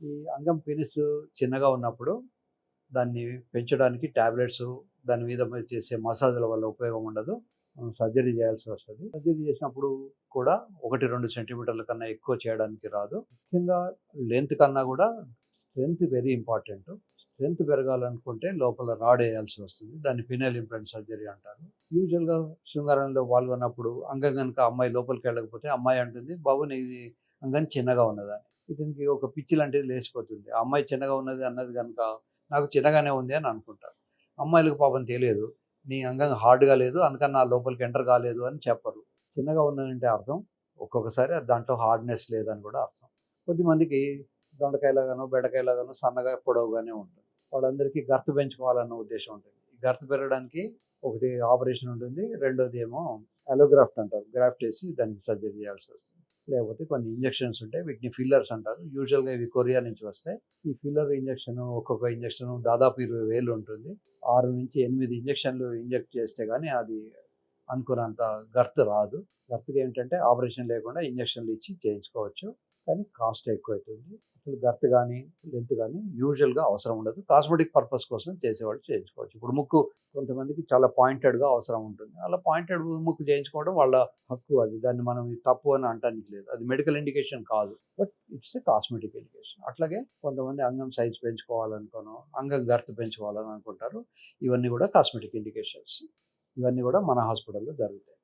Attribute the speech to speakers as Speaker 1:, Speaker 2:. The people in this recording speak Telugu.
Speaker 1: ఈ అంగం పెనిస్ చిన్నగా ఉన్నప్పుడు దాన్ని పెంచడానికి టాబ్లెట్స్ దాని మీద చేసే మసాజ్ల వల్ల ఉపయోగం ఉండదు. సర్జరీ చేయాల్సి వస్తుంది. సర్జరీ చేసినప్పుడు కూడా ఒకటి రెండు సెంటీమీటర్ల కన్నా ఎక్కువ చేయడానికి రాదు. ముఖ్యంగా లెంత్ కన్నా కూడా స్ట్రెంత్ వెరీ ఇంపార్టెంట్. స్ట్రెంత్ పెరగాలనుకుంటే లోపల రాడ్ వేయాల్సి వస్తుంది. దాన్ని పినల్ ఇంప్లాంట్ సర్జరీ అంటారు. యూజువల్గా శృంగారంలో పాల్గొన్నప్పుడు అంగం కనుక అమ్మాయి లోపలికి వెళ్ళకపోతే అమ్మాయి అంటుంది బాబు నీది అంగం చిన్నగా ఉన్నదని. ఇతనికి ఒక పిచ్చి లాంటిది లేచిపోతుంది. ఆ అమ్మాయి చిన్నగా ఉన్నది అన్నది కనుక నాకు చిన్నగానే ఉంది అని అనుకుంటారు. అమ్మాయిలకు పాపం తెలియదు. నీ అంగం హార్డ్గా లేదు. అందుకని నా లోపలికి ఎంటర్ కాలేదు అని చెప్పరు. చిన్నగా ఉన్నదంటే అర్థం. ఒక్కొక్కసారి దాంట్లో హార్డ్నెస్ లేదని కూడా అర్థం. కొద్దిమందికి దొండకాయలాగానో బెండకాయలాగానో సన్నగా పొడవుగానే ఉంటుంది. వాళ్ళందరికీ గర్తు పెంచుకోవాలన్న ఉద్దేశం ఉంటుంది. ఈ గర్తు పెరగడానికి ఒకటి ఆపరేషన్ ఉంటుంది. రెండోది ఏమో అలోగ్రాఫ్ట్ అంటారు. గ్రాఫ్ట్ వేసి దానికి సర్జరీ చేయాల్సి వస్తుంది. లేకపోతే కొన్ని ఇంజెక్షన్స్ ఉంటాయి. వీటిని ఫిల్లర్స్ అంటారు. యూజువల్గా ఇవి కొరియా నుంచి వస్తాయి. ఈ ఫిల్లర్ ఇంజెక్షన్ ఒక్కొక్క ఇంజెక్షన్ దాదాపు ఇరవై వేలు ఉంటుంది. ఆరు నుంచి ఎనిమిది ఇంజెక్షన్లు ఇంజెక్ట్ చేస్తే కానీ అది అనుకున్నంత గర్త్ రాదు. గర్త్కి ఏంటంటే ఆపరేషన్ లేకుండా ఇంజెక్షన్లు ఇచ్చి చేయించుకోవచ్చు. కానీ కాస్ట్ ఎక్కువ అవుతుంది అసలు గర్త్ కానీ లెంత్ కానీ యూజువల్గా అవసరం ఉండదు. కాస్మెటిక్ పర్పస్ కోసం చేసేవాళ్ళు చేయించుకోవచ్చు. ఇప్పుడు ముక్కు కొంతమందికి చాలా పాయింటెడ్గా అవసరం ఉంటుంది. అలా పాయింటెడ్ ముక్కు చేయించుకోవడం వాళ్ళ హక్కు. అది దాన్ని మనం తప్పు అని అంటానికి లేదు. అది మెడికల్ ఇండికేషన్ కాదు. But it's a cosmetic indication అట్లాగే కొంతమంది అంగం సైజ్ పెంచుకోవాలనుకోను అంగం గర్త్ పెంచుకోవాలని అనుకుంటారు ఇవన్నీ కూడా కాస్మెటిక్ ఇండికేషన్స్ ఇవన్నీ కూడా మన హాస్పిటల్లో జరుగుతాయి.